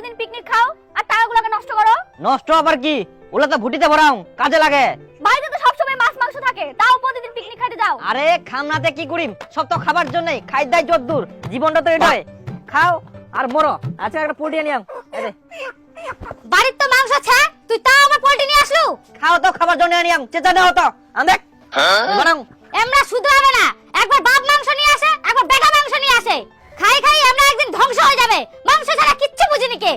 প্রতিদিন পিকনিক খাও আর টাকাগুলোকে নষ্ট করো। নষ্ট আবার কি? ওগুলো তো ভুটিতে ভরাও কাজে লাগে। বাড়িতে তো সবসময় মাছ মাংস থাকে তাও প্রতিদিন পিকনিক খাইতে যাও। আরে খামনাতে কি করি সব তো খাবার জন্যই খাই দাই যদ্দূর জীবনটা তো এটাই। খাও আর মরো। আচ্ছা একটা পোল্ট্রি এই দে। বাড়ির তো মাংস আছে তুই তাও আবার পোল্ট্রি নিয়ে আসলু? খাও তো খাবার জন্য আনিয়াম চেঁচা নেওয়া তো। আন দেখ। বানাও এমরা শুধু হবে না একবার বাপ মাংস খাই খাই আমরা একদিন ধ্বংস হয়ে যাবে। মাংস ছাড়া কিচ্ছু বুঝিনি কে।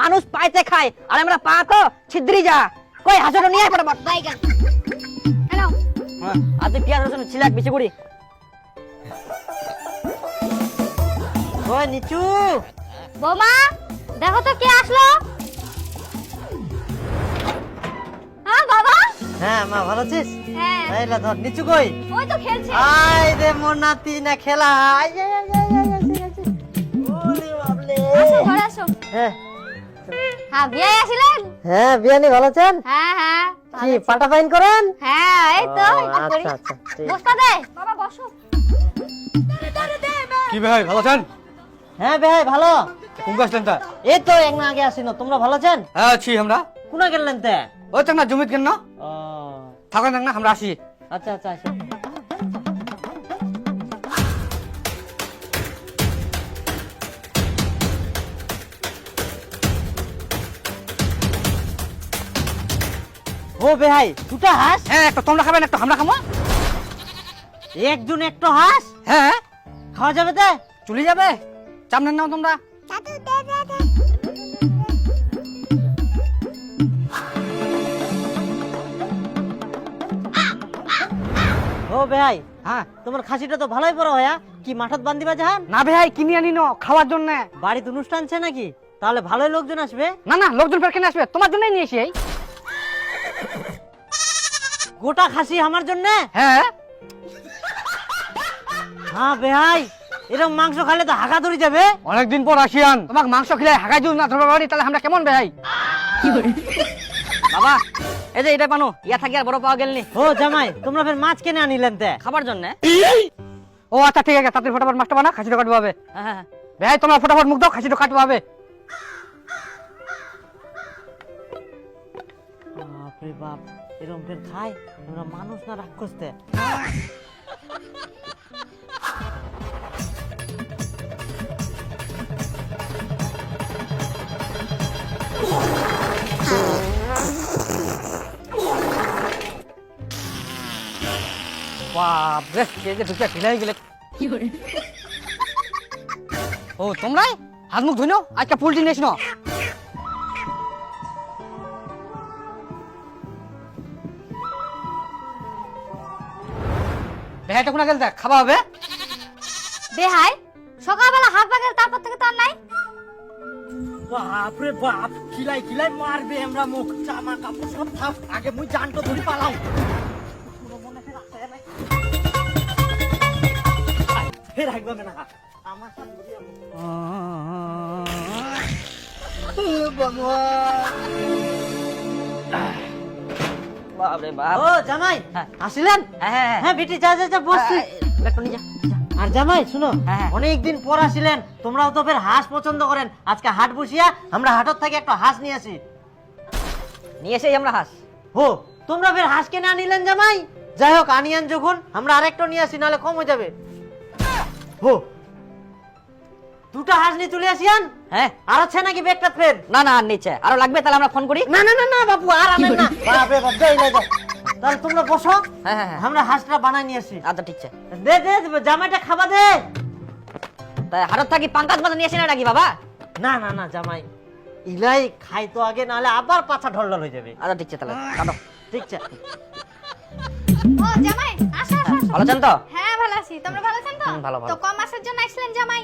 মানুষ পাইতে খায় আর আমরা পা তো ছিদ্রি যা। কই হাসুটো নিয়ে পড়ব ফটাফট। বাইগান হ্যালো। হ্যাঁ, আর তুই পেঁয়াজ রসুন ছিলাক বেশি করি ওই নিচু। বৌমা দেখো তো কে আসলো। হ্যাঁ মা ভালো আছিস? হ্যাঁ। এইলা ধর নিচু কই? ওই তো খেলছে। আই রে মোর নাতি না খেলা। আই আই, আই, আই, আই, আই, আই, আই। ওরে বাবলে। আসো ঘরে আসো। হ্যাঁ। হ্যাঁ বিয়ে আসিলেন? হ্যাঁ বিয়ানি ভালো আছেন? হ্যাঁ হ্যাঁ কি পাটা পাইন করেন? হ্যাঁ এই তো। আচ্ছা আচ্ছা ঠিক। দে। বাবা বসো। কি ভাই ভালো আছেন? হ্যাঁ ভাই ভালো। কোন আসলেন তা? এই তো এক না আগে আসিনো। তোমরা ভালো আছেন? হ্যাঁ আছি আমরা। কোনা গেলেন তে? ওই তো না জমিত কেন? না থাকেন না আমরা আসি। আচ্ছা আচ্ছা আচ্ছা ও বেহাই দুটা হাঁস? হ্যাঁ একটা তোমরা খাবেন একটা আমরা খাব। একজন একটা হাঁস? হ্যাঁ। খাওয়া যাবে তে? চলে যাবে। চামনেন নাও তোমরা। ও বেহাই হ্যাঁ তোমার খাসিটা তো ভালোই বড় হয়া কি মাঠত বান্ধিবা জাহান? না ভাই কিনে আনি ন খাওয়ার জন্য। বাড়িতে অনুষ্ঠান আছে নাকি? তাহলে ভালোই লোকজন আসবে। না না লোকজন ফের কেনে আসবে? তোমার জন্যই নিয়ে এসি। গোটা খাসি আমার জন্য? হ্যাঁ। হ্যাঁ বেহাই এরকম মাংস খালে তো হাগা ধরে যাবে। অনেকদিন পর আসিয়ান তোমাকে মাংস খেলে হাগাই দিও না ধরবার পারি তাহলে আমরা কেমন ভাই বাবা এই যে এটা পানো ইয়া থাকি আর বড় পাওয়া গেলনি ও জামাই তোমরা ফের মাছ কেনে আনিলেন তে। খাবার জন্য? ও আচ্ছা ঠিক আছে তাড়াতাড়ি ফটাফট মাছটা বানা খাসিটা কাটবো হবে হ্যাঁ হ্যাঁ ভাই তোমরা ফটাফট মুখ দাও খাসিটা কাটবো হবে বাপরে বাপ এরকম ফের খায়? আমরা মানুষ না রাক্ষস তে বাপ রে কে যে ঢুকে ফিলাই গেলে? ও তোমরাই হাত মুখ ধুইনো আজকে পোল্ট্রি নিয়েছ না বেহাইটা কোনা গেল দেখ খাওয়া হবে? বেহাই সকালবেলা হাত পাকের তারপর থেকে তো আর নাই। বাপরে বাপ কিলাই কিলাই মারবে আমরা মুখ জামা কাপড় সব আগে মুই জানটো ধরি পালাও। ফের হাইবা না আমার সাথে বাপ। ও জামাই। আসিলেন? হ্যাঁ হ্যাঁ বেটি যা যা যা বসছি। ব্যাগটা নিয়ে যা যা। আর জামাই শুনো হ্যাঁ, হ্যাঁ। অনেকদিন পর আসিলেন। তোমরাও তো ফের হাঁস পছন্দ করেন। আজকে হাট বসিয়া আমরা হাটত থেকে একটা হাঁস নিয়ে আসি। নিয়ে এসেই আমরা হাঁস। হো তোমরা ফের হাঁস কেনে আনিলেন জামাই? যাই হোক আনিয়ান যখন আমরা আরেকটা নিয়ে আসি নাহলে কম হয়ে যাবে। হো। দুটা হাঁস নিয়ে চলে আসিয়ান হ্যাঁ। আর আছে নাকি ব্যাগটা ফের? না না আর নিচে। আরও লাগবে তাহলে আমরা ফোন করি। না না না না বাবু আর আনেন না। বাপ যাই না তাহলে তোমরা বসো। হ্যাঁ হ্যাঁ হ্যাঁ। আমরা হাঁসটা বানাই নিয়ে আসি। আচ্ছা ঠিক আছে। দে দে জামাইটা খাবা দে। তাই হারত থাকি পাঙ্কাজ মাথা নিয়ে এসে না নাকি বাবা? না না না জামাই। ইলাই খাই তো আগে নাহলে আবার পাছা ঢলঢল হয়ে যাবে। আচ্ছা ঠিক আছে তাহলে। ঠিক আছে। ও জামাই আসো আসো আসো। ভালো আছেন তো? হ্যাঁ ভালো আছি। তোমরা ভালো আছেন তো? হুম, ভালো, ভালো। তো কম মাসের জন্য আসলেন জামাই?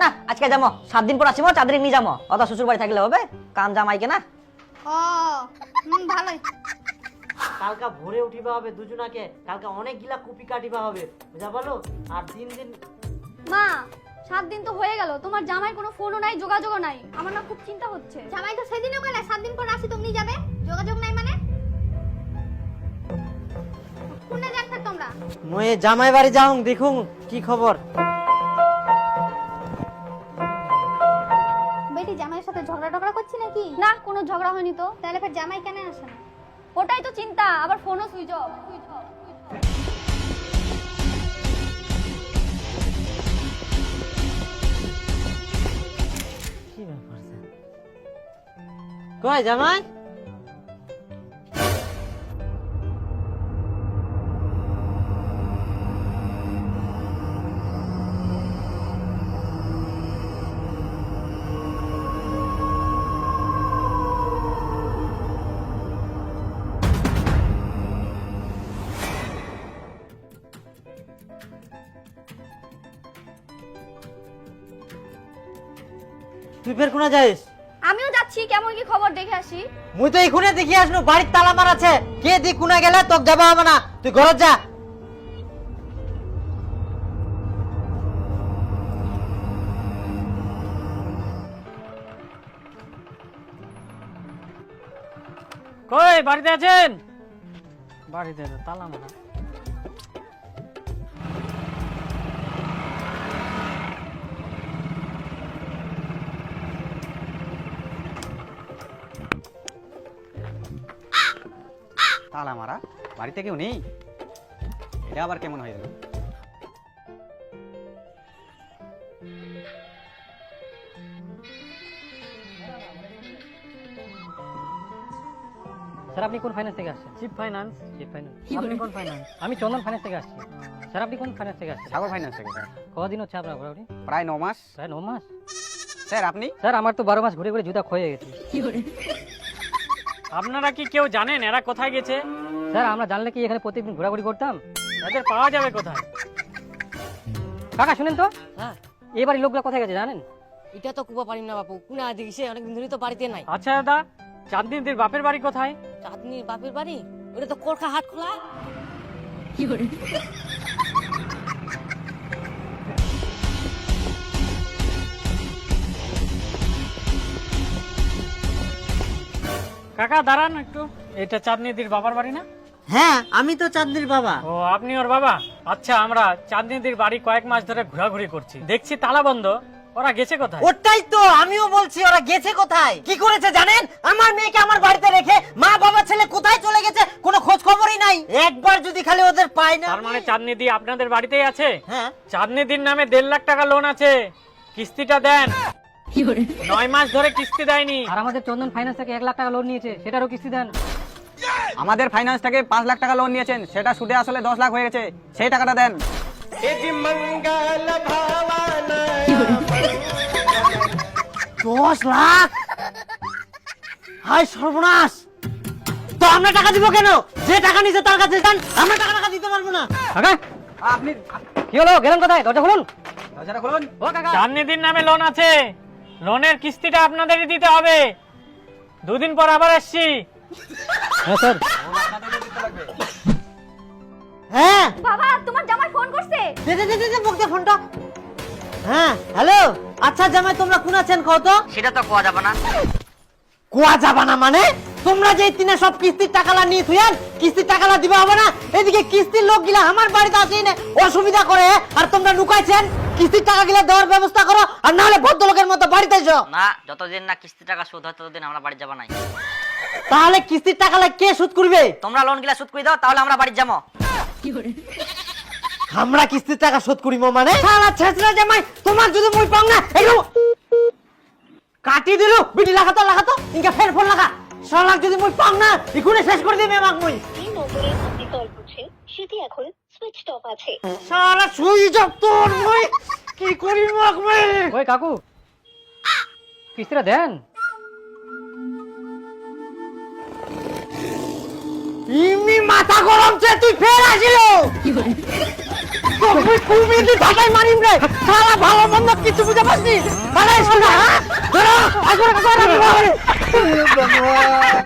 না আজকে যাব। সাত দিন পর আসিমো চার দিন নিয়ে যাব। অত শ্বশুর বাড়ি থাকলে হবে? কাম জামাইকে না? ও হুম ভালোই। কালকা ভোরে উঠিবা হবে দুজনাকে। কালকা অনেক গিলা কুপি কাটিবা হবে। বুঝা বলো? আর দিন দিন মা সাত দিন তো হয়ে গেল। তোমার জামাই কোনো ফোনও নাই যোগাযোগও নাই। আমার না খুব চিন্তা হচ্ছে। জামাই তো সেদিনও গেলে সাত দিন পর আসি তুমি যাবে? যোগাযোগ নাই মানে? মুয়ে জামাই বাড়ি যাউং দেখুন কি খবর। বেটি জামাইয়ের সাথে ঝগড়া টগড়া করছি নাকি? না কোনো ঝগড়া হয়নি তো। তাহলে ফের জামাই কেন আসে না? ওটাই তো চিন্তা আবার ফোনও সুইচ অফ। সুইচ অফ কয় জামাই? তুই ফের কোনা যাইস? আমিও যাচ্ছি কেমন কি খবর দেখে আসি। মুই তো এখুনে দেখি আসনু বাড়ির তালা মার আছে। কে দি কোনা গেলে তোক যাবা হবে না। তুই ঘরত যা। কই বাড়িতে আছেন? বাড়িতে তালা মারা। তালা মারা। বাড়িতে কেউ নেই? এটা আবার কেমন হয়ে গেল? স্যার আপনি কোন ফাইন্যান্স থেকে আসছেন? চিপ ফাইন্যান্স চিপ ফাইন্যান্স আপনি কোন ফাইন্যান্স আমি চন্দন ফাইন্যান্স থেকে আসছি। স্যার আপনি কোন ফাইন্যান্স থেকে আসছেন? সাগর ফাইন্যান্স থেকে স্যার। কদিন হচ্ছে আপনার ঘোরাঘুরি? প্রায় ন মাস প্রায় ন মাস স্যার আপনি? স্যার আমার তো বারো মাস ঘুরে ঘুরে জুতা ক্ষয়ে গেছে। আপনারা কি কেউ জানেন এরা কোথায় গেছে? স্যার আমরা জানলে কি এখানে প্রতিদিন ঘোরাঘুরি করতাম? এদের পাওয়া যাবে কোথায়? কাকা শুনেন তো। হ্যাঁ এবারে লোকগুলো কোথায় গেছে জানেন? এটা তো কুবা পারি না বাপু। কোন কুনা দেখিছে অনেকদিন ধরে তো বাড়িতে নাই। আচ্ছা দাদা চাঁদনিদের বাপের বাড়ি কোথায়? চাঁদনির বাপের বাড়ি? ওটা তো কোরখা হাট খোলা। কাকা দাঁড়ান একটু। এটা চাঁদনিদির বাবার বাড়ি না? হ্যাঁ আমি তো চাঁদনির বাবা। ও আপনি ওর বাবা? আচ্ছা আমরা চাঁদনিদির বাড়ি কয়েক মাস ধরে ঘোরাঘুরি করছি। দেখছি তালা বন্ধ। ওরা গেছে কোথায়? ওটাই তো আমিও বলছি ওরা গেছে কোথায়? কি করেছে জানেন? আমার মেয়েকে আমার বাড়িতে রেখে মা বাবা ছেলে কোথায় চলে গেছে কোনো খোঁজ খবরই নাই। একবার যদি খালি ওদের পাই না। তার মানে চাঁদনিদি আপনাদের বাড়িতেই আছে? হ্যাঁ। চাঁদনিদির নামে দেড় লাখ টাকা লোন আছে। কিস্তিটা দেন। নয় মাস ধরে কিস্তি দেয়নি। আর আমাদের চন্দন ফাইন্যান্স থেকে এক লাখ টাকা লোন নিয়েছে সেটারও কিস্তি দেন। আমাদের ফাইন্যান্স থেকে পাঁচ লাখ টাকা লোন নিয়েছেন সেটা সুদে আসলে দশ লাখ হয়ে গেছে সেই টাকাটা দেন। দশ লাখ? হাই সর্বনাশ! তো আমরা টাকা দিব কেন? যে টাকা নিছে তার কাছে যান আমরা টাকা টাকা দিতে পারব না। কাকা আপনি কি হলো? গেলেন কোথায়? দরজা খুলুন। দরজাটা খুলুন। ও কাকা। চাঁদনিদির নামে লোন আছে। লোনের কিস্তিটা আপনাদেরই দিতে হবে। দুদিন পর আবার আসছি। হ্যাঁ স্যার। হ্যাঁ। বাবা তোমার জামাই ফোন করছে। দে দে দে দে, মুখ দে ফোনটা। হ্যাঁ হ্যালো। আচ্ছা জামাই তোমরা কোন আছেন কও তো? সেটা তো কোয়া যাবে না। কোয়া যাবা না মানে? তোমরা যে তিনে সব কিস্তির টাকালা নিয়ে থুয়ান কিস্তির টাকালা দিবা হবে না? এদিকে কিস্তির লোক গিলা আমার বাড়িতে আসেই না অসুবিধা করে আর তোমরা লুকাইছেন? কিস্তির টাকা গিলা দেওয়ার ব্যবস্থা করো আর নাহলে ভদ্রলোকের মতো বাড়িতে এসো। না যতদিন না কিস্তি টাকা শোধ হয় ততদিন আমরা বাড়ি যাব নাই। তাহলে কিস্তির টাকালা কে সুদ করবে? তোমরা লোন গিলা শোধ করে দাও তাহলে আমরা বাড়ি যাব। আমরা কিস্তির টাকা শোধ করিব মানে? শালা ছেছরা জামাই তোমার যদি মুই পাও না এগুলো কাটি দিলু বিটি লাগাতো লাগাতো ইনকা ফের ফোন লাগা। শালা যদি মুই পাও না ইকুনে শেষ করে দিবে আমাক মুই। আপনি কল করছেন সেটি এখন সুইচ অফ আছে শালা সুইচ অফ তোর মুই কি করি মাক মুই ওই কাকু কিস্তিটা দেন। ইমি মাথা গরম চে তুই ফের আসিল? তুই কুমি দি ঢাকাই মারিম রে। শালা ভালো মন্দ কিছু বুঝে পাসনি হ্যাঁ? ধরো আগরে